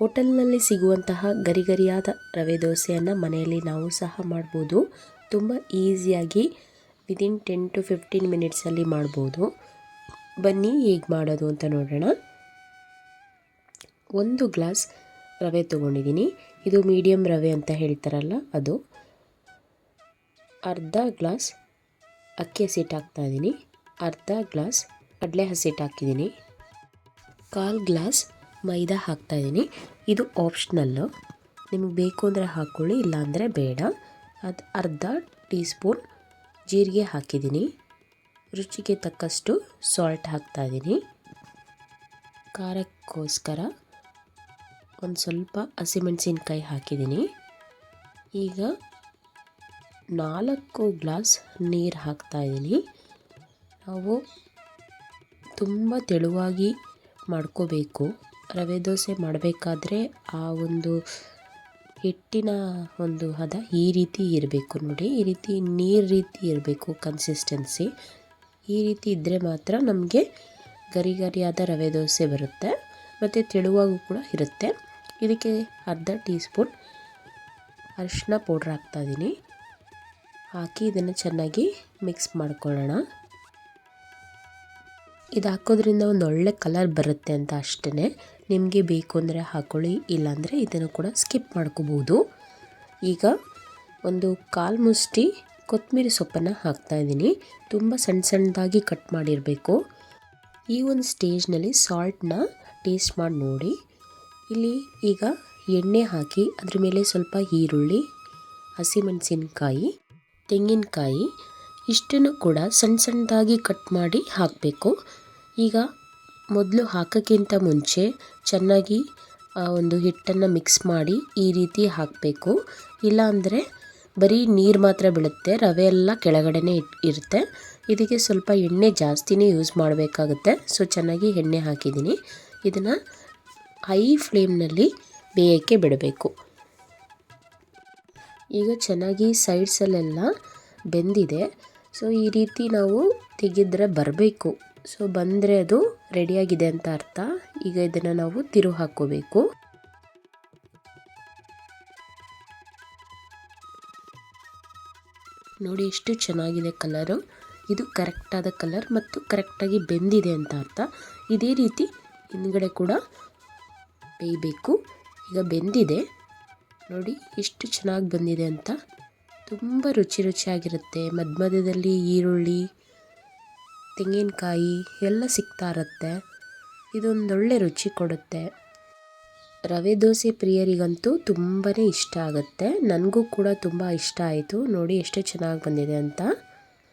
ಹೋಟೆಲ್ನಲ್ಲಿ ಸಿಗುವಂತಹ ಗರಿಗರಿಯಾದ ರವೆ ದೋಸೆಯನ್ನು ಮನೆಯಲ್ಲಿ ನಾವು ಸಹ ಮಾಡ್ಬೋದು. ತುಂಬ ಈಸಿಯಾಗಿ ವಿದಿನ್ ಟೆನ್ ಟು ಫಿಫ್ಟೀನ್ ಮಿನಿಟ್ಸಲ್ಲಿ ಮಾಡ್ಬೋದು. ಬನ್ನಿ, ಹೇಗೆ ಮಾಡೋದು ಅಂತ ನೋಡೋಣ. ಒಂದು ಗ್ಲಾಸ್ ರವೆ ತೊಗೊಂಡಿದ್ದೀನಿ. ಇದು ಮೀಡಿಯಮ್ ರವೆ ಅಂತ ಹೇಳ್ತಾರಲ್ಲ, ಅದು. ಅರ್ಧ ಗ್ಲಾಸ್ ಅಕ್ಕಿ ಹಸಿಟ್ಟು ಹಾಕ್ತಾಯಿದ್ದೀನಿ ಅರ್ಧ ಗ್ಲಾಸ್ ಕಡಲೆ ಹಸಿಟ್ಟು ಹಾಕಿದ್ದೀನಿ. ಕಾಲು ಗ್ಲಾಸ್ ಮೈದಾ ಹಾಕ್ತಾಯಿದ್ದೀನಿ ಇದು ಆಪ್ಷನಲ್ಲು ನಿಮಗೆ ಬೇಕು ಅಂದರೆ ಹಾಕ್ಕೊಳ್ಳಿ ಇಲ್ಲಾಂದರೆ ಬೇಡ. ಅದು ಅರ್ಧ ಟೀ ಸ್ಪೂನ್ ಜೀರಿಗೆ ಹಾಕಿದ್ದೀನಿ ರುಚಿಗೆ ತಕ್ಕಷ್ಟು ಸಾಲ್ಟ್ ಹಾಕ್ತಾಯಿದ್ದೀನಿ ಖಾರಕ್ಕೋಸ್ಕರ ಒಂದು ಸ್ವಲ್ಪ ಹಸಿಮೆಣಸಿನ್ಕಾಯಿ ಹಾಕಿದ್ದೀನಿ ಈಗ ನಾಲ್ಕು ಗ್ಲಾಸ್ ನೀರು ಹಾಕ್ತಾಯಿದ್ದೀನಿ ನಾವು ತುಂಬ ತೆಳುವಾಗಿ ಮಾಡ್ಕೋಬೇಕು. ರವೆ ದೋಸೆ ಮಾಡಬೇಕಾದ್ರೆ ಆ ಒಂದು ಹಿಟ್ಟಿನ ಒಂದು ಹದ ಈ ರೀತಿ ಇರಬೇಕು ನೋಡಿ. ಈ ರೀತಿ ನೀರು ರೀತಿ ಇರಬೇಕು ಕನ್ಸಿಸ್ಟೆನ್ಸಿ ಈ ರೀತಿ ಇದ್ದರೆ ಮಾತ್ರ ನಮಗೆ ಗರಿ ಗರಿಯಾದ ರವೆ ದೋಸೆ ಬರುತ್ತೆ. ಮತ್ತು ತೆಳುವಾಗೂ ಕೂಡ ಇರುತ್ತೆ. ಇದಕ್ಕೆ ಅರ್ಧ ಟೀ ಸ್ಪೂನ್ ಅರಿಶಿನ ಪೌಡ್ರ್ ಹಾಕ್ತಾಯಿದ್ದೀನಿ ಹಾಕಿ ಇದನ್ನು ಚೆನ್ನಾಗಿ ಮಿಕ್ಸ್ ಮಾಡ್ಕೊಳ್ಳೋಣ. ಇದು ಹಾಕೋದ್ರಿಂದ ಒಂದು ಒಳ್ಳೆ ಕಲರ್ ಬರುತ್ತೆ ಅಂತ ಅಷ್ಟೇ ನಿಮಗೆ ಬೇಕು ಅಂದರೆ ಹಾಕ್ಕೊಳ್ಳಿ ಇಲ್ಲಾಂದರೆ ಇದನ್ನು ಕೂಡ ಸ್ಕಿಪ್ ಮಾಡ್ಕೋಬೋದು ಈಗ ಒಂದು ಕಾಲು ಮುಷ್ಟಿ ಕೊತ್ತಂಬರಿ ಸೊಪ್ಪನ್ನು ಹಾಕ್ತಾಯಿದ್ದೀನಿ ತುಂಬ ಸಣ್ಣ ಸಣ್ಣದಾಗಿ ಕಟ್ ಮಾಡಿರಬೇಕು. ಈ ಒಂದು ಸ್ಟೇಜ್ನಲ್ಲಿ ಸಾಲ್ಟನ್ನ ಟೇಸ್ಟ್ ಮಾಡಿ ನೋಡಿ. ಇಲ್ಲಿ ಈಗ ಎಣ್ಣೆ ಹಾಕಿ ಅದ್ರ ಮೇಲೆ ಸ್ವಲ್ಪ ಈರುಳ್ಳಿ, ಹಸಿಮೆಣಸಿನಕಾಯಿ, ತೆಂಗಿನಕಾಯಿ ಇಷ್ಟನ್ನು ಕೂಡ ಸಣ್ಣ ಸಣ್ಣದಾಗಿ ಕಟ್ ಮಾಡಿ ಹಾಕಬೇಕು. ಈಗ ಮೊದಲು ಹಾಕೋಕ್ಕಿಂತ ಮುಂಚೆ ಚೆನ್ನಾಗಿ ಒಂದು ಹಿಟ್ಟನ್ನು ಮಿಕ್ಸ್ ಮಾಡಿ ಈ ರೀತಿ ಹಾಕಬೇಕು. ಇಲ್ಲಾಂದರೆ ಬರೀ ನೀರು ಮಾತ್ರ ಬೀಳುತ್ತೆ, ರವೆ ಎಲ್ಲ ಕೆಳಗಡೆನೇ ಇರುತ್ತೆ. ಇದಕ್ಕೆ ಸ್ವಲ್ಪ ಎಣ್ಣೆ ಜಾಸ್ತಿನೇ ಯೂಸ್ ಮಾಡಬೇಕಾಗುತ್ತೆ. ಸೊ ಚೆನ್ನಾಗಿ ಎಣ್ಣೆ ಹಾಕಿದ್ದೀನಿ. ಇದನ್ನು ಹೈ ಫ್ಲೇಮ್ನಲ್ಲಿ ಬೇಯೋಕ್ಕೆ ಬಿಡಬೇಕು. ಈಗ ಚೆನ್ನಾಗಿ ಸೈಡ್ಸಲ್ಲೆಲ್ಲ ಬೆಂದಿದೆ. ಸೊ, ಈ ರೀತಿ ನಾವು ತೆಗೆದ್ರೆ ಬರಬೇಕು. ಸೊ, ಬಂದರೆ ಅದು ರೆಡಿಯಾಗಿದೆ ಅಂತ ಅರ್ಥ. ಈಗ ಇದನ್ನು ನಾವು ತಿರು ಹಾಕ್ಕೋಬೇಕು. ನೋಡಿ, ಎಷ್ಟು ಚೆನ್ನಾಗಿದೆ ಕಲರು. ಇದು ಕರೆಕ್ಟಾದ ಕಲರ್ ಮತ್ತು ಕರೆಕ್ಟಾಗಿ ಬೆಂದಿದೆ ಅಂತ ಅರ್ಥ. ಇದೇ ರೀತಿ ಹಿಂದ್ಗಡೆ ಕೂಡ ಬೇಯಬೇಕು. ಈಗ ಬೆಂದಿದೆ. ನೋಡಿ, ಎಷ್ಟು ಚೆನ್ನಾಗಿ ಬಂದಿದೆ ಅಂತ. ತುಂಬ ರುಚಿ ರುಚಿಯಾಗಿರುತ್ತೆ. ಮಧ್ಯ ಮಧ್ಯದಲ್ಲಿ ಈರುಳ್ಳಿ, ತೆಂಗಿನಕಾಯಿ ಎಲ್ಲ ಸಿಗ್ತಾ ಇರುತ್ತೆ. ಇದೊಂದೊಳ್ಳೆ ರುಚಿ ಕೊಡುತ್ತೆ. ರವೆ ದೋಸೆ ಪ್ರಿಯರಿಗಂತೂ ತುಂಬಾ ಇಷ್ಟ ಆಗುತ್ತೆ. ನನಗೂ ಕೂಡ ತುಂಬ ಇಷ್ಟ ಆಯಿತು. ನೋಡಿ ಎಷ್ಟು ಚೆನ್ನಾಗಿ ಬಂದಿದೆ ಅಂತ.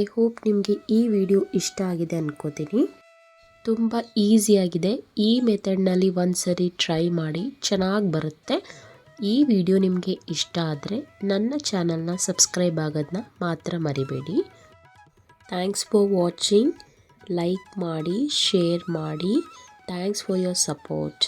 ಐ ಹೋಪ್ ನಿಮಗೆ ಈ ವಿಡಿಯೋ ಇಷ್ಟ ಆಗಿದೆ ಅನ್ಕೋತೀನಿ. ತುಂಬ ಈಸಿಯಾಗಿದೆ. ಈ ಮೆಥಡ್ನಲ್ಲಿ ಒಂದು ಸರಿ ಟ್ರೈ ಮಾಡಿ ಚೆನ್ನಾಗಿ ಬರುತ್ತೆ. ಈ ವಿಡಿಯೋ ನಿಮಗೆ ಇಷ್ಟ ಆದರೆ ನನ್ನ ಚಾನಲ್ನ ಸಬ್ಸ್ಕ್ರೈಬ್ ಆಗೋದನ್ನ ಮಾತ್ರ ಮರಿಬೇಡಿ. ಥ್ಯಾಂಕ್ಸ್ ಫಾರ್ ವಾಚಿಂಗ್ ಲೈಕ್ ಮಾಡಿ ಶೇರ್ ಮಾಡಿ. Thanks for your support